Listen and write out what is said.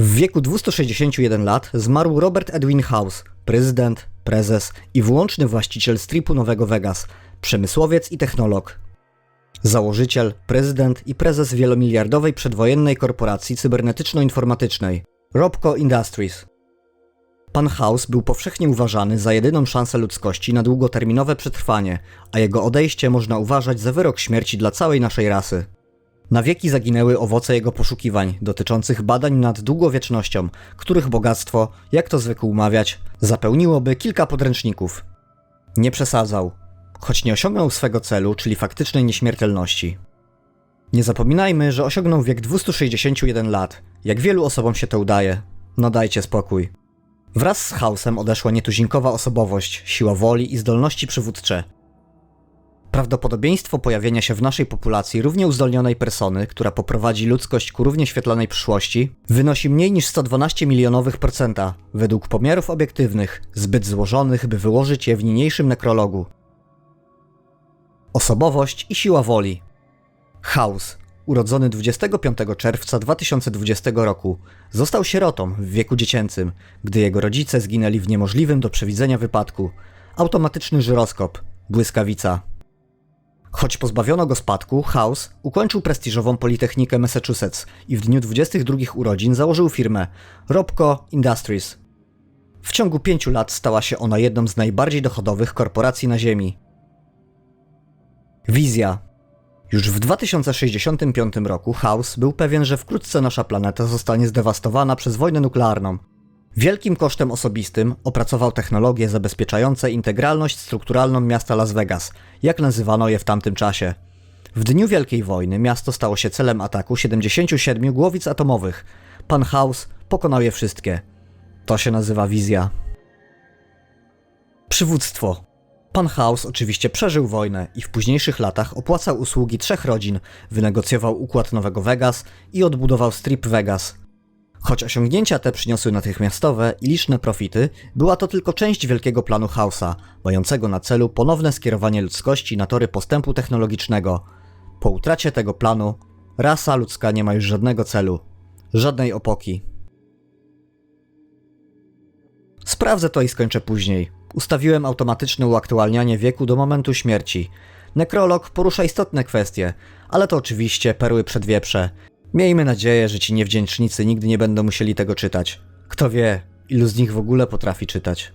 W wieku 261 lat zmarł Robert Edwin House, prezydent, prezes i wyłączny właściciel stripu Nowego Vegas, przemysłowiec i technolog. Założyciel, prezydent i prezes wielomiliardowej przedwojennej korporacji cybernetyczno-informatycznej Robco Industries. Pan House był powszechnie uważany za jedyną szansę ludzkości na długoterminowe przetrwanie, a jego odejście można uważać za wyrok śmierci dla całej naszej rasy. Na wieki zaginęły owoce jego poszukiwań dotyczących badań nad długowiecznością, których bogactwo, jak to zwykł mawiać, zapełniłoby kilka podręczników. Nie przesadzał, choć nie osiągnął swego celu, czyli faktycznej nieśmiertelności. Nie zapominajmy, że osiągnął wiek 261 lat. Jak wielu osobom się to udaje. No dajcie spokój. Wraz z chaosem odeszła nietuzinkowa osobowość, siła woli i zdolności przywódcze. Prawdopodobieństwo pojawienia się w naszej populacji równie uzdolnionej persony, która poprowadzi ludzkość ku równie świetlanej przyszłości, wynosi mniej niż 112 milionowych procenta, według pomiarów obiektywnych, zbyt złożonych, by wyłożyć je w niniejszym nekrologu. Osobowość i siła woli. House, urodzony 25 czerwca 2020 roku, został sierotą w wieku dziecięcym, gdy jego rodzice zginęli w niemożliwym do przewidzenia wypadku. Automatyczny żyroskop, błyskawica. Choć pozbawiono go spadku, House ukończył prestiżową Politechnikę Massachusetts i w dniu 22 urodzin założył firmę Robco Industries. W ciągu pięciu lat stała się ona jedną z najbardziej dochodowych korporacji na Ziemi. Wizja. Już w 2065 roku House był pewien, że wkrótce nasza planeta zostanie zdewastowana przez wojnę nuklearną. Wielkim kosztem osobistym opracował technologie zabezpieczające integralność strukturalną miasta Las Vegas, jak nazywano je w tamtym czasie. W dniu Wielkiej Wojny miasto stało się celem ataku 77 głowic atomowych. Pan House pokonał je wszystkie. To się nazywa wizja. Przywództwo. Pan House oczywiście przeżył wojnę i w późniejszych latach opłacał usługi trzech rodzin, wynegocjował układ Nowego Vegas i odbudował Strip Vegas. Choć osiągnięcia te przyniosły natychmiastowe i liczne profity, była to tylko część wielkiego planu House'a, mającego na celu ponowne skierowanie ludzkości na tory postępu technologicznego. Po utracie tego planu, rasa ludzka nie ma już żadnego celu, żadnej opoki. Sprawdzę to i skończę później. Ustawiłem automatyczne uaktualnianie wieku do momentu śmierci. Nekrolog porusza istotne kwestie, ale to oczywiście perły przedwieprze. Miejmy nadzieję, że ci niewdzięcznicy nigdy nie będą musieli tego czytać. Kto wie, ilu z nich w ogóle potrafi czytać.